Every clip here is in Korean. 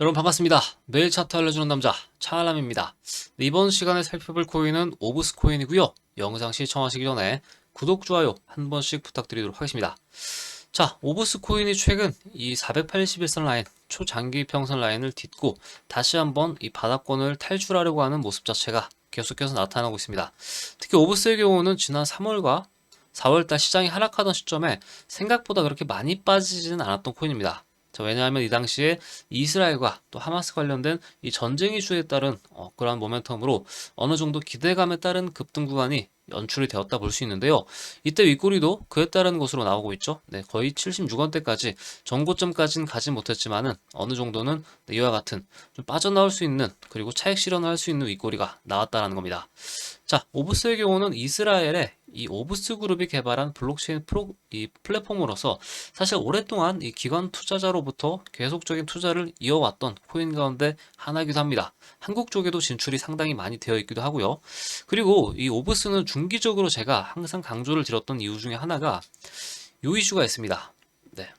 여러분 반갑습니다. 매일 차트 알려주는 남자 차알람입니다. 네, 이번 시간에 살펴볼 코인은 오브스 코인이고요. 영상 시청하시기 전에 구독, 좋아요 한 번씩 부탁드리도록 하겠습니다. 자, 오브스 코인이 최근 이 481선 라인, 초장기 평선 라인을 딛고 다시 한번 이 바닥권을 탈출하려고 하는 모습 자체가 계속해서 나타나고 있습니다. 특히 오브스의 경우는 지난 3월과 4월달 시장이 하락하던 시점에 생각보다 그렇게 많이 빠지지는 않았던 코인입니다. 자, 왜냐하면 이 당시에 이스라엘과 또 하마스 관련된 이 전쟁 이슈에 따른 어, 그러한 모멘텀으로 어느 정도 기대감에 따른 급등 구간이 연출이 되었다 볼 수 있는데요. 이때 윗꼬리도 그에 따른 것으로 나오고 있죠. 네, 거의 76원대까지 전고점까지는 가지 못했지만은 어느 정도는 네, 이와 같은 좀 빠져나올 수 있는 그리고 차익 실현을 할 수 있는 윗꼬리가 나왔다라는 겁니다. 자, 오브스의 경우는 이스라엘의 이 오브스 그룹이 개발한 블록체인 프로, 이 플랫폼으로서 사실 오랫동안 이 기관 투자자로부터 계속적인 투자를 이어왔던 코인 가운데 하나이기도 합니다. 한국 쪽에도 진출이 상당히 많이 되어 있기도 하고요. 그리고 이 오브스는 중기적으로 제가 항상 강조를 드렸던 이유 중에 하나가 요 이슈가 있습니다. 네.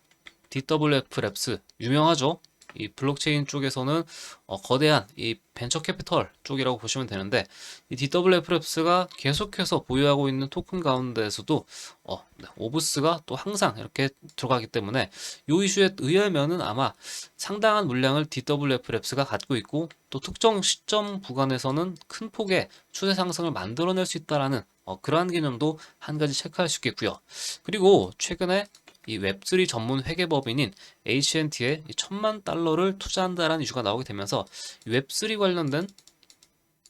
DWF 랩스 유명하죠? 이 블록체인 쪽에서는 어, 거대한 이 벤처 캐피털 쪽이라고 보시면 되는데 이 DWF 랩스가 계속해서 보유하고 있는 토큰 가운데에서도 어, 네, 오브스가 또 항상 이렇게 들어가기 때문에 이 이슈에 의하면은 아마 상당한 물량을 DWF 랩스가 갖고 있고 또 특정 시점 구간에서는 큰 폭의 추세 상승을 만들어낼 수 있다라는 어, 그러한 개념도 한 가지 체크할 수 있겠고요. 그리고 최근에 이 웹3 전문 회계법인인 HNT에 천만 달러를 투자한다라는 이슈가 나오게 되면서 웹3 관련된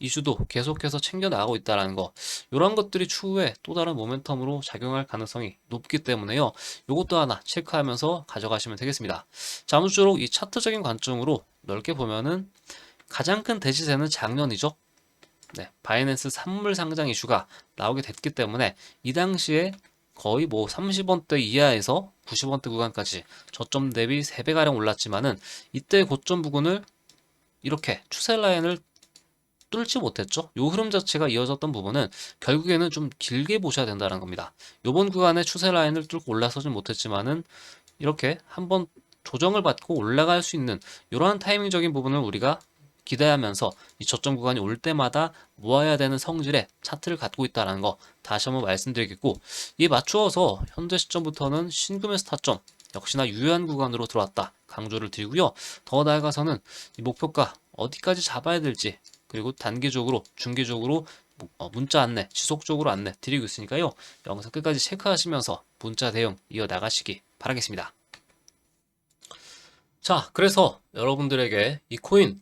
이슈도 계속해서 챙겨 나가고 있다라는 거. 이런 것들이 추후에 또 다른 모멘텀으로 작용할 가능성이 높기 때문에요. 이것도 하나 체크하면서 가져가시면 되겠습니다. 자 아무쪼록 이 차트적인 관점으로 넓게 보면은 가장 큰 대지세는 작년이죠. 네, 바이낸스 산물 상장 이슈가 나오게 됐기 때문에 이 당시에 거의 뭐 30원대 이하에서 90원대 구간까지 저점 대비 3배가량 올랐지만은 이때 고점 부근을 이렇게 추세 라인을 뚫지 못했죠. 요 흐름 자체가 이어졌던 부분은 결국에는 좀 길게 보셔야 된다는 겁니다. 요번 구간에 추세 라인을 뚫고 올라서진 못했지만은 이렇게 한번 조정을 받고 올라갈 수 있는 이러한 타이밍적인 부분을 우리가 기대하면서 이 저점 구간이 올 때마다 모아야 되는 성질의 차트를 갖고 있다는 거 다시 한번 말씀드리겠고 이에 맞추어서 현재 시점부터는 신금의 스타점 역시나 유효한 구간으로 들어왔다 강조를 드리고요. 더 나아가서는 이 목표가 어디까지 잡아야 될지 그리고 단기적으로 중기적으로 어, 문자 안내 지속적으로 안내 드리고 있으니까요. 영상 끝까지 체크하시면서 문자 대응 이어 나가시기 바라겠습니다. 자, 그래서 여러분들에게 이 코인